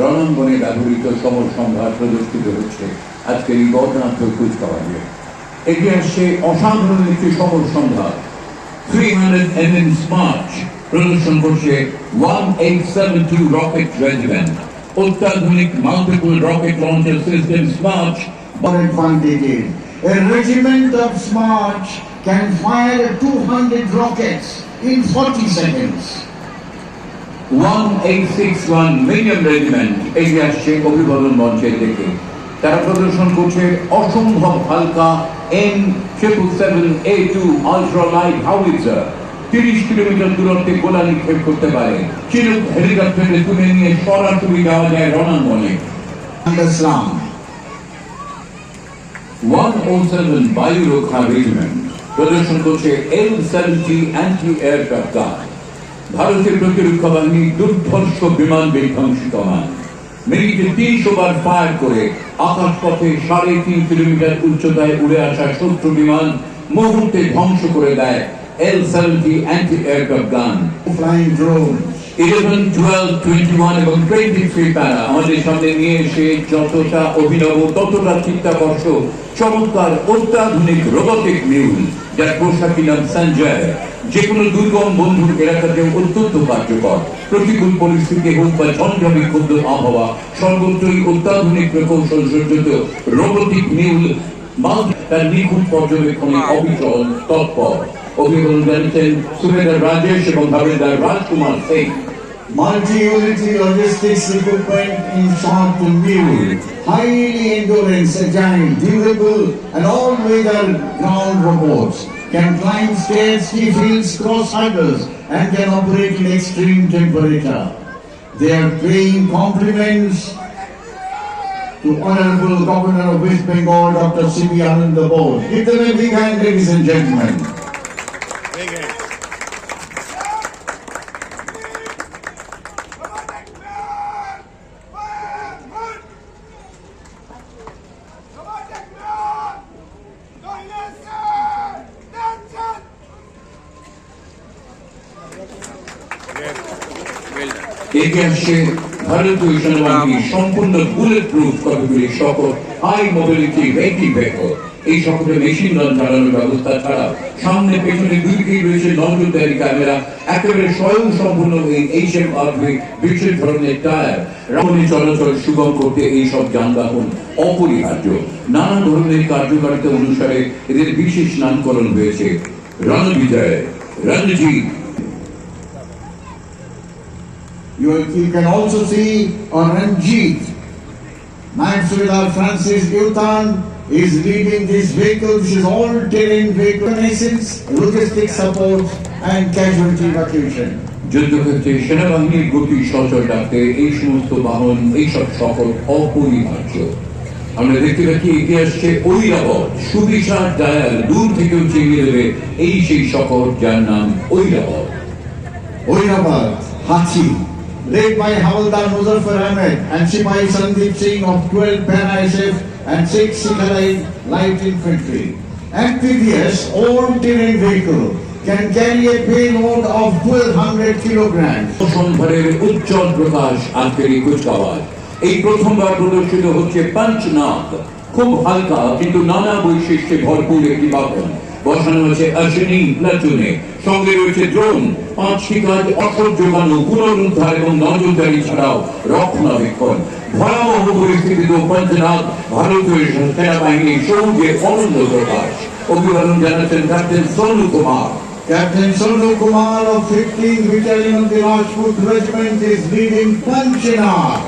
রণাঙ্গনে ব্যবহৃত সমর সম্ভার প্রদর্শিত হচ্ছে আজকের এই বর্ণাঢ্য কুচকাওয়াজে এগিয়ে আসছে অসাধারণ একটি সমর সম্ভার থ্রি হান্ড্রেড এম এম স্মার্ট প্রদর্শন করছে one eight seven two rocket regiment অত্যাধুনিক multiple rocket launcher system Our advantages. A regiment of Smart can fire 200 rockets in 40 seconds. One eight six one medium regiment এগিয়ে আসছে অভিবাদন মঞ্চের দিকে। তারা প্রদর্শন করছে অসম্ভব হালকা N triple seven A two howitzer তিরিশ কিলোমিটার দূরত্বে গোলা নিক্ষেপ করতে পারে। চিনুক হেলিকপ্টারে তুলে নিয়ে সরাসরি যাওয়া যায় রণাঙ্গনে। Islam. ওয়ান ও সেভেন বায়ু রক্ষা রেজিমেন্ট প্রদর্শন করছে এল সেভেন্টি অ্যান্টি এয়ারক্রাফট গান ভারতের প্রতিরক্ষা বাহিনী দুর্ধর্ষ বিমান বিধ্বংসিত হয়। মিনিটে তিনশো বার ফায়ার করে আকাশ পথে সাড়ে তিন কিলোমিটার উচ্চতায় উড়ে আসা শত্রু বিমান মুহূর্তে ধ্বংস করে দেয়। L seventy anti aircraft gun. Flying drones. Eleven twelve twenty one এবং টোয়েন্টি থ্রি প্যারা আমাদের সামনে নিয়ে এসে যতটা অভিনব, ততটা চিত্তাকর্ষ চমৎকার, অত্যাধুনিক রোবটিক মিউল যার পোশাকি নাম সঞ্জয় যে কোনো দুর্গম বন্ধুর এলাকাতে অত্যন্ত কার্যকর প্রতিকূল পরিস্থিতি হোক বা ঝঞ্ঝাবি ক্ষুদ্র আবহাওয়া, সর্বত্রই অত্যাধুনিক প্রকৌশল সজ্জিত রোবটিক মিউল মাল তার নিখুঁত পর্যবেক্ষণে অবিচল, তৎপর অভিযোগ জানিয়েছেন সুবেদার রাজেশ এবং হাবিলদার রাজকুমার Singh Multi-unity logistics equipment in short to mule. Highly endurance, agile, durable, and all-weather ground robots. Can climb stairs, ski fields, cross hurdles, and can operate in extreme temperature. They are paying compliments to Honorable Governor of West Bengal, Dr. C.B. Ananda Bose. Give them a big hand, ladies and gentlemen. এগিয়ে আসছে ভারতীয় সেনাবাহিনী সম্পূর্ণ bullet proof কতগুলি সকল high mobility vehicle vehicle এই সকলে machine gun চালানোর ব্যবস্থা ছাড়া সামনে পেছনে দুই দিকেই রয়েছে নজরদারি ক্যামেরা একেবারে স্বয়ং সম্পূর্ণ এই এইচএম আরভি বিশেষ ধরনের টায়ার রামনি চলাচল সুগম করতে এই সব যানবাহন অপরিহার্য। নানা ধরনের কার্যকারিতা অনুসারে এদের বিশেষ নামকরণ হয়েছে। Ranbijay Ranjit. You, you can also see a Ranjit. Maxwell Francis Giltan is leading this vehicle, which is all-terrain vehicle, in logistic support and casualty evacuation. যুদ্ধক্ষেত্রে সেনাবাহিনীর গতি সচল রাখতে এই সমস্ত বাহন এইসব শপথ অপরিহার্য আমরা দেখতে পাচ্ছি এগিয়ে আসছে ঐরাবত সুবিশাল ডায়াল দূর থেকেও চিনিয়ে দেবে এই সেই শপথ যার নাম Airavat Oirabad, Hathi, led by Havaldar Muzaffar Ahmed and Sipai Sandeep Singh of 12 Para SF and 6 Sikhalai Light Infantry. Amphibious all-terrain vehicle can carry a payload of 1200 kilograms. এই প্রথমবার প্রদর্শিত হচ্ছে পাঞ্চনাথ খুব হালকা কিন্তু নানা বৈশিষ্ট্যে ভরপুর একটি বাহন বসানো হয়েছে অশ্বিনী প্লাটুনে সঙ্গে রয়েছে ড্রোন পাঁচটি কাজ অসর যোগানো পুনরুদ্ধার এবং নজরদারি ছাড়াও রক্ষণাবেক্ষণ ভয়াবহ পরিস্থিতিতে পঞ্চনাথ ভারতীয় সেনাবাহিনীর সৌর্যের অনন্য প্রকাশ অভিবাদন জানাচ্ছেন captain Sonu Kumar Captain Sonu Kumar of 15th Battalion of the Rajput Regiment is leading Panchinath.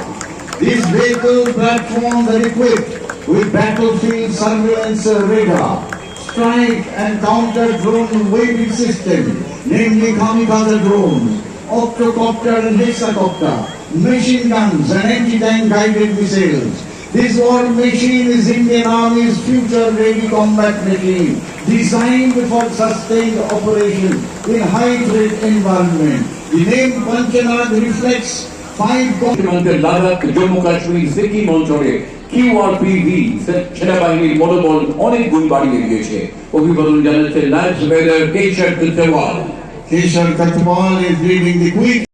These vehicle platforms are equipped with battlefield surveillance radar, strike and counter drone waving system, namely kamikaze drones, octocopter and hexacopter, machine guns and anti-tank guided missiles. This war machine is Indian Army's future-ready combat machine, designed for sustained operation in high-threat environment. The name Panchanath reflects five সীমান্তের লাদাখ জম্মু কাশ্মীর সিকিম অঞ্চলে কিউআরপিভি সেনাবাহিনীর মনোবল অনেক গুণ বাড়িয়ে দিয়েছে অভিবাদন জানাচ্ছেন লাইফ মেডার কেশর দেওয়াল Kishore Katwal is leading the quick